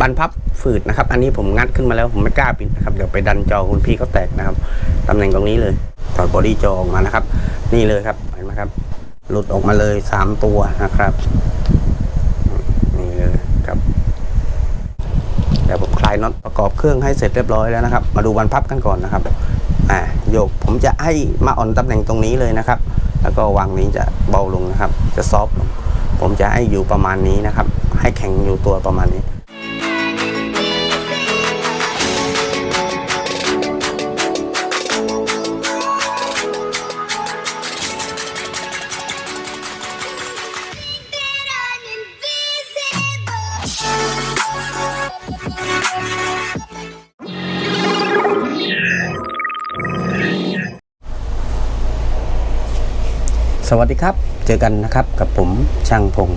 บานพับฝืดนะครับ อันนี้ผมงัดขึ้นมาแล้วผมไม่กล้าปิดนะครับ เดี๋ยวไปดันจอคุณพี่เขาแตกนะครับตำแหน่งตรงนี้เลยถอดบอดี้จอออกมานะครับ นี่เลยครับเห็นไหมครับ หลุดออกมาเลยสามตัวนะครับ นี่เลยครับเดี๋ยวผมคลายน็อตประกอบเครื่องให้เสร็จเรียบร้อยแล้วนะครับ มาดูบานพับกันก่อนนะครับอ่าโยกผมจะให้มาอ่อนตำแหน่งตรงนี้เลยนะครับ แล้วก็วางนี้จะเบาลงนะครับ จะซอฟลงผมจะให้อยู่ประมาณนี้นะครับ ให้แข็งอยู่ตัวประมาณนี้ สวัสดีครับ เจอกันนะครับกับผมช่างพง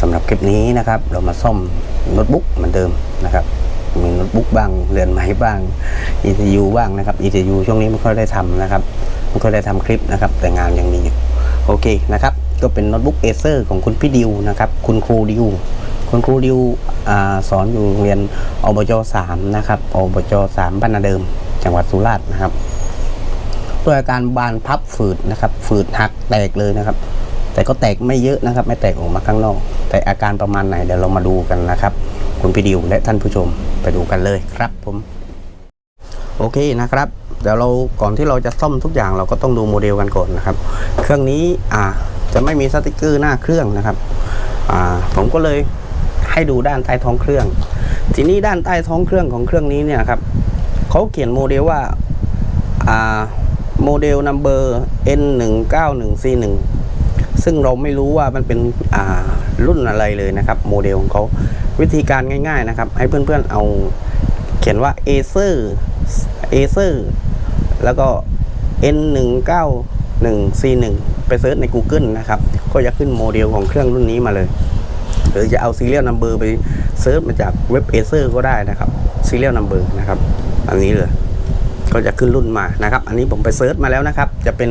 สำหรับคลิปนี้นะครับ เรามาซ่อมโน้ตบุ๊กเหมือนเดิมนะครับ มีโน้ตบุ๊กบ้างเรือนไม้บ้าง ECU บ้างนะครับ ECU ช่วงนี้ไม่ค่อยได้ทำนะครับไม่ค่อยได้ทำคลิปนะครับ แต่งานยังมีอยู่โอเคนะครับ ก็เป็นโน้ตบุ๊กเอเซอร์ของคุณพี่ดิวนะครับ คุณครูดิวคุณครูดิวอสอนอยู่โรงเรียนอบจสามนะครับอบจสามบ้านนาเดิม จังหวัดสุราษฎร์นะครับ ด้วยอาการบานพับฝืดนะครับ ฝืดหักแตกเลยนะครับ แต่ก็แตกไม่เยอะนะครับ ไม่แตกออกมาข้างนอก แต่อาการประมาณไหนเดี๋ยวเรามาดูกันนะครับ คุณพี่ดิวและท่านผู้ชมไปดูกันเลยครับผมโอเคนะครับเดี๋ยวเราก่อนที่เราจะซ่อมทุกอย่างเราก็ต้องดูโมเดลกันก่อนนะครับ เครื่องนี้อ่าจะไม่มีสติกเกอร์หน้าเครื่องนะครับอ่าผมก็เลยให้ดูด้านใต้ท้องเครื่อง ทีนี้ด้านใต้ท้องเครื่องของเครื่องนี้เนี่ยครับเขาเขียนโมเดลว่าอ่า โมเดลนัมเบอร์ N 1 9 1 C 1ซึ่งเราไม่รู้ว่ามันเป็นรุ่นอะไรเลยนะครับ โมเดลของเขาวิธีการง่าย ๆนะครับ ให้เพื่อนๆเอาเขียนว่า Acer Acer แล้วก็ N 1 9 1 C 1ไปเซิร์ชใน Google นะครับ ก็จะขึ้นโมเดลของเครื่องรุ่นนี้มาเลย หรือจะเอา serial number ไปเซิร์ชมาจากเว็บ Acer ก็ได้นะครับ serial number นะครับ อันนี้เลย ก็จะขึ้นรุ่นมานะครับ อันนี้ผมไปเซิร์ชมาแล้วนะครับ จะเป็น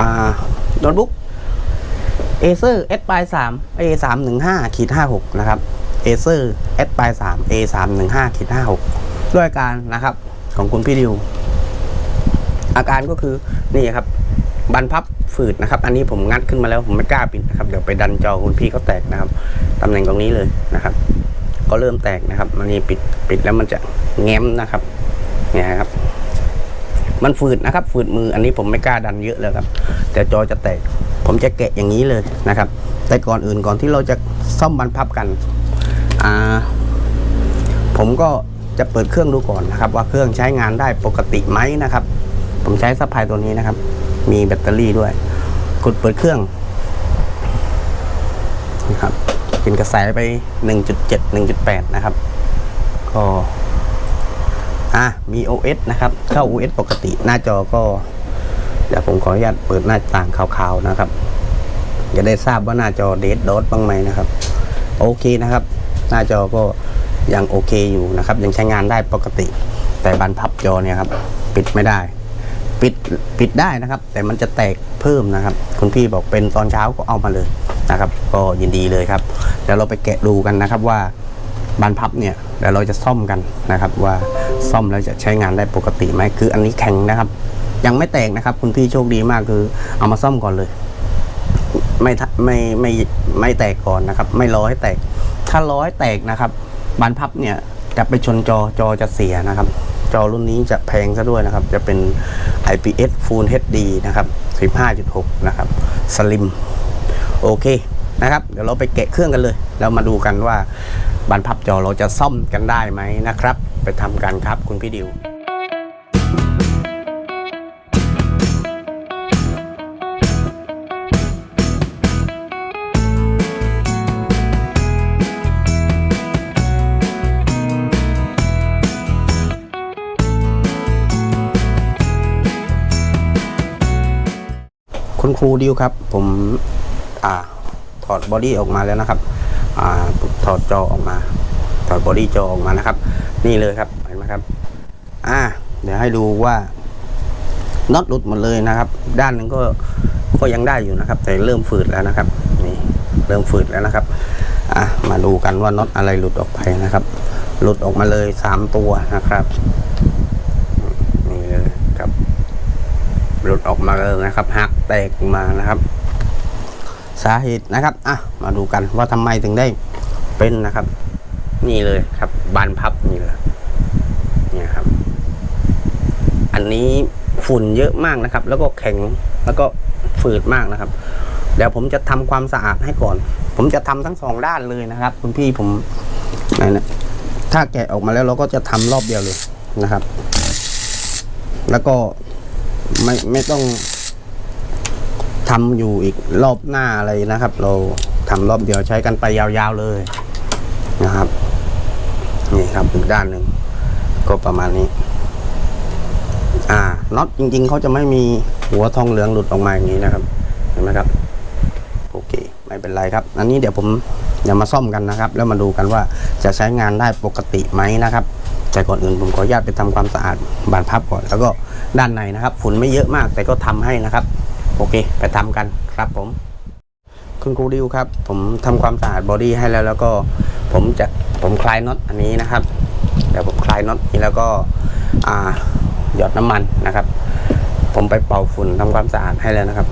อ่าโน้ตบุ๊ก Acer S ปลาย3 A 3 1 5ขีด56 นะครับ Acer S ปลาย3 A 3 1 5ขีด56 ด้วยอาการนะครับของคุณพี่ดิว อาการก็คือนี่ครับบันพับฝืดนะครับ อันนี้ผมงัดขึ้นมาแล้วผมไม่กล้าปิดนะครับ เดี๋ยวไปดันจอคุณพี่เขาแตกนะครับตำแหน่งตรงนี้เลยนะครับ ก็เริ่มแตกนะครับ มันนี่ปิดปิดแล้วมันจะแง้มนะครับ เนี่ยครับ มันฝืดนะครับ ฝืดมืออันนี้ผมไม่กล้าดันเยอะเลยครับ แต่จอจะแตก ผมจะแกะอย่างนี้เลยนะครับ แต่ก่อนอื่นก่อนที่เราจะซ่อมบันพับกันอ่าผมก็จะเปิดเครื่องดูก่อนนะครับ ว่าเครื่องใช้งานได้ปกติไหมนะครับ ผมใช้ซัพพลายตัวนี้นะครับ มีแบตเตอรี่ด้วยกดเปิดเครื่องนะครับกินกระแสไป 1.7 1.8 นะครับ ก็ อะมี OS นะครับ เข้า OS ปกติหน้าจอก็ เดี๋ยวผมขออนุญาตเปิดหน้าต่างขาวๆนะครับ จะได้ทราบว่าหน้าจอเดดดอทบ้างไหมนะครับ โอเคนะครับ หน้าจอก็ยังโอเคอยู่นะครับ ยังใช้งานได้ปกติ แต่บานพับจอเนี่ยครับ ปิดไม่ได้ ปิดปิดได้นะครับ แต่มันจะแตกเพิ่มนะครับ คุณพี่บอกเป็นตอนเช้าก็เอามาเลยนะครับ ก็ยินดีเลยครับเดี๋ยวเราไปแกะดูกันนะครับว่า บานพับเนี่ยเดี๋ยวเราจะซ่อมกันนะครับ ว่าซ่อมแล้วจะใช้งานได้ปกติไหมคืออันนี้แข็งนะครับ ยังไม่แตกนะครับ คุณพี่โชคดีมากคือเอามาซ่อมก่อนเลย ไม่ไม่ไม่ไม่แตกก่อนนะครับ ไม่รอให้แตก ถ้ารอให้แตกนะครับ บานพับเนี่ยจะไปชนจอจอจะเสียนะครับ จอรุ่นนี้จะแพงซะด้วยนะครับ จะเป็น IPS Full HD นะครับ 15.6 นะครับ Slim โอเคนะครับ เดี๋ยวเราไปแกะเครื่องกันเลยแล้วมาดูกันว่า บานพับจอเราจะซ่อมกันได้ไหมนะครับ ไปทำกันครับคุณพี่ดิวคุณครูดิวครับ ผมอ่าถอดบอดี้ออกมาแล้วนะครับ ถอดจอออกมา ถอดบอดี้จอออกมานะครับ นี่เลยครับเห็นไหมครับ อ่า เดี๋ยวให้ดูว่าน็อตหลุดหมดเลยนะครับ ด้านหนึ่งก็ก็ยังได้อยู่นะครับ แต่เริ่มฝืดแล้วนะครับ นี่เริ่มฝืดแล้วนะครับ อะมาดูกันว่าน็อตอะไรหลุดออกไปนะครับ หลุดออกมาเลยสามตัวนะครับนี่เลยครับ หลุดออกมาเลยนะครับหักแตกมานะครับ สาเหตุนะครับอะมาดูกันว่าทำไมถึงได้เป็นนะครับ นี่เลยครับ บานพับนี่เลยเนี่ยครับ อันนี้ฝุ่นเยอะมากนะครับ แล้วก็แข็งแล้วก็ฝืดมากนะครับ เดี๋ยวผมจะทำความสะอาดให้ก่อน ผมจะทำทั้งสองด้านเลยนะครับ คุณพี่ผมไหนนะถ้าแกะออกมาแล้วเราก็จะทำรอบเดียวเลยนะครับ แล้วก็ไม่ไม่ต้อง ทำอยู่อีกรอบหน้าอะไรนะครับ เราทำรอบเดียวใช้กันไปยาวๆเลยนะครับ นี่ครับอีกด้านหนึ่งก็ประมาณนี้ อ่าน็อตจริง ๆเขาจะไม่มีหัวทองเหลืองหลุดออกมาอย่างนี้นะครับเห็นไหมครับโอเค ไม่เป็นไรครับ อันนี้เดี๋ยวผมจะมาซ่อมกันนะครับ แล้วมาดูกันว่าจะใช้งานได้ปกติไหมนะครับแต่ก่อนอื่นผมขออนุญาตไปทำความสะอาดบานพับก่อน แล้วก็ด้านในนะครับ ฝุ่นไม่เยอะมากแต่ก็ทำให้นะครับ โอเค ไปทำกันครับผม คุณครูดิวครับ ผมทำความสะอาดบอดี้ให้แล้วแล้วก็ผมจะผมคลายน็อตอันนี้นะครับเดี๋ยวผมคลายน็อตนี้แล้วก็หยอดน้ำมันนะครับ ผมไปเป่าฝุ่นทำความสะอาดให้แล้วนะครับ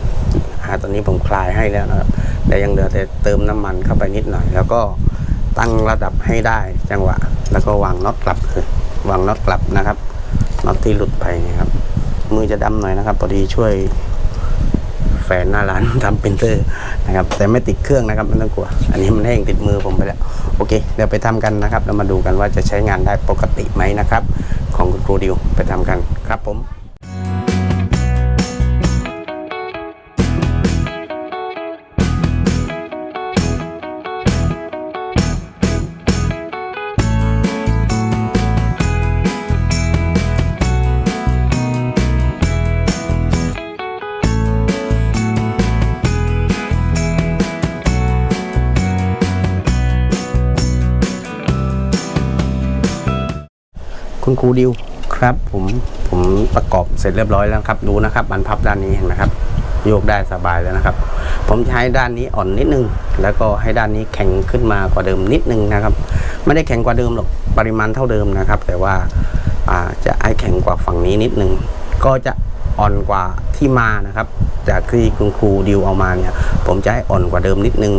อาตอนนี้ผมคลายให้แล้วนะครับแต่ยังเหลือแต่เติมน้ำมันเข้าไปนิดหน่อย แล้วก็ตั้งระดับให้ได้จังหวะ แล้วก็วางน็อตกลับคือวางน็อตกลับนะครับน็อตที่หลุดไปนี่ครับ มือจะดำหน่อยนะครับพอดีช่วย แฟนหน้าร้านทำปรินเตอร์นะครับแต่ไม่ติดเครื่องนะครับไม่ต้องกลัว อันนี้มันแห้งติดมือผมไปแล้วโอเค เดี๋ยวไปทำกันนะครับแล้วมาดูกันว่าจะใช้งานได้ปกติไหมนะครับ ของคุณครูดิวไปทำกันครับผม คุณครูดิวครับผมผมประกอบเสร็จเรียบร้อยแล้วครับ ดูนะครับบันพับด้านนี้เห็นไหมครับ โยกได้สบายแล้วนะครับ ผมจะให้ด้านนี้อ่อนนิดนึง แล้วก็ให้ด้านนี้แข็งขึ้นมากว่าเดิมนิดนึงนะครับ ไม่ได้แข็งกว่าเดิมหรอกปริมาณเท่าเดิมนะครับ แต่ว่าจะให้แข็งกว่าฝั่งนี้นิดนึง ก็จะอ่อนกว่าที่มานะครับ จากที่คุณครูดิวเอามาเนี่ย ผมจะให้อ่อนกว่าเดิมนิดนึง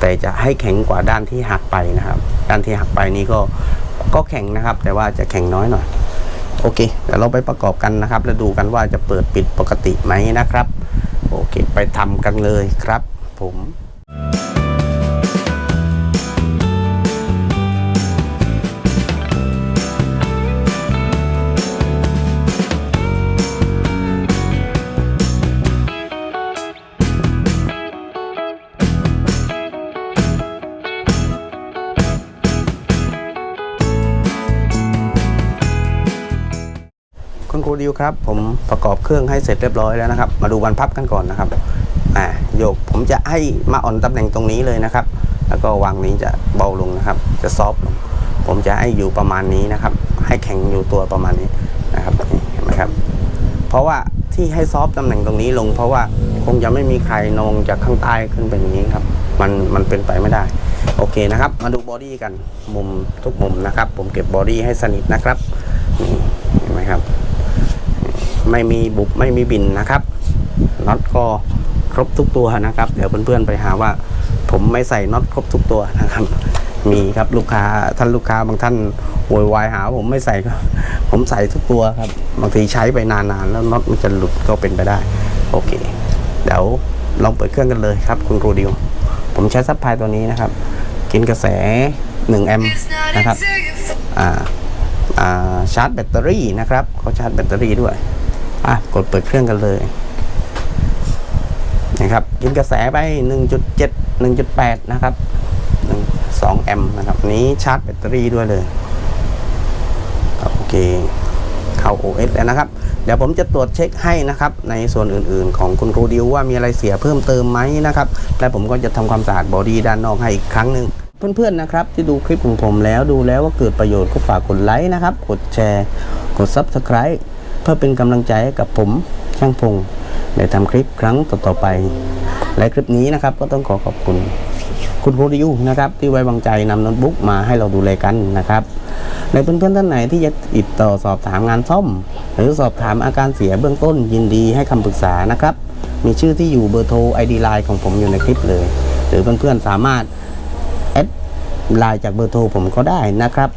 แต่จะให้แข็งกว่าด้านที่หักไปนะครับ ด้านที่หักไปนี้ก็ ก็แข็งนะครับ แต่ว่าจะแข็งน้อยหน่อย โอเคเดี๋ยวเราไปประกอบกันนะครับ แล้วดูกันว่าจะเปิดปิดปกติไหมนะครับ โอเค ไปทำกันเลยครับ ผม ดิวครับ ผมประกอบเครื่องให้เสร็จเรียบร้อยแล้วนะครับ มาดูวันพับกันก่อนนะครับอ่าโยกผมจะให้มาอ่อนตำแหน่งตรงนี้เลยนะครับ แล้วก็วางนี้จะเบาลงนะครับ จะซอฟลง ผมจะให้อยู่ประมาณนี้นะครับ ให้แข็งอยู่ตัวประมาณนี้นะครับนี่เห็นไหมครับ เพราะว่าที่ให้ซอฟตำแหน่งตรงนี้ลง เพราะว่าคงจะไม่มีใครนองจากข้างใต้ขึ้นไปอย่างนี้ครับ มันมันเป็นไปไม่ได้ โอเคนะครับ มาดูบอดี้กันมุมทุกมุมนะครับ ผมเก็บบอดี้ให้สนิทนะครับนี่เห็นไหมครับ ไม่มีบุบไม่มีบินนะครับน็อตก็ครบทุกตัวนะครับ เดี๋ยวเพื่อนๆไปหาว่า ผมไม่ใส่น็อตครบทุกตัวนะครับ มีครับลูกค้าท่านลูกค้าบางท่านโวยวายหาว่าผมไม่ใส่ก็ผมใส่ทุกตัวครับ บางทีใช้ไปนานๆแล้วน็อตมันจะหลุดก็เป็นไปได้ โอเค เดี๋ยวลองเปิดเครื่องกันเลยครับ คุณครูดิว ผมใช้ซับพลายตัวนี้นะครับ กินกระแส 1 แอมป์นะครับอ่าอ่าชาร์จแบตเตอรี่นะครับเขาชาร์จแบตเตอรี่ด้วย อะกดเปิดเครื่องกันเลยนะครับกินกระแสไป 1.7 1.8 นะครับ 2 แอมป์นะครับ นี้ชาร์จแบตเตอรี่ด้วยเลยโอเค เข้า OS แล้วนะครับ เดี๋ยวผมจะตรวจเช็คให้นะครับ ในส่วนอื่นๆ ของคุณครูดิวว่ามีอะไรเสียเพิ่มเติมไหมนะครับ และผมก็จะทำความสะอาดบอดี้ด้านนอกให้อีกครั้งหนึ่งเพื่อนๆนะครับ ที่ดูคลิปของผมแล้วดูแล้วว่าเกิดประโยชน์ก็ฝากกดไลค์นะครับ กดแชร์ กด Subscribe พื่อเป็นกำลังใจให้กับผมช่างพงได้ทำคลิปครั้งต่อๆไป และคลิปนี้นะครับก็ต้องขอขอบคุณคุณครูดิวนะครับที่ไว้วางใจนำโน้ตบุ๊กมาให้เราดูแลกันนะครับในเพื่อนๆท่านไหนที่จะติดต่อสอบถามงานซ่อม หรือสอบถามอาการเสียเบื้องต้นยินดีให้คำปรึกษานะครับ มีชื่อที่อยู่เบอร์โทร ID ไลน์ของผมอยู่ในคลิปเลย หรือเพื่อนๆสามารถแอดไลน์จากเบอร์โทรผมก็ได้นะครับ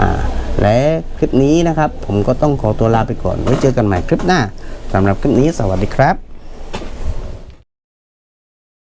อ่า และคลิปนี้นะครับ ผมก็ต้องขอตัวลาไปก่อนไว้เจอกันใหม่คลิปหน้าสำหรับคลิปนี้สวัสดีครับ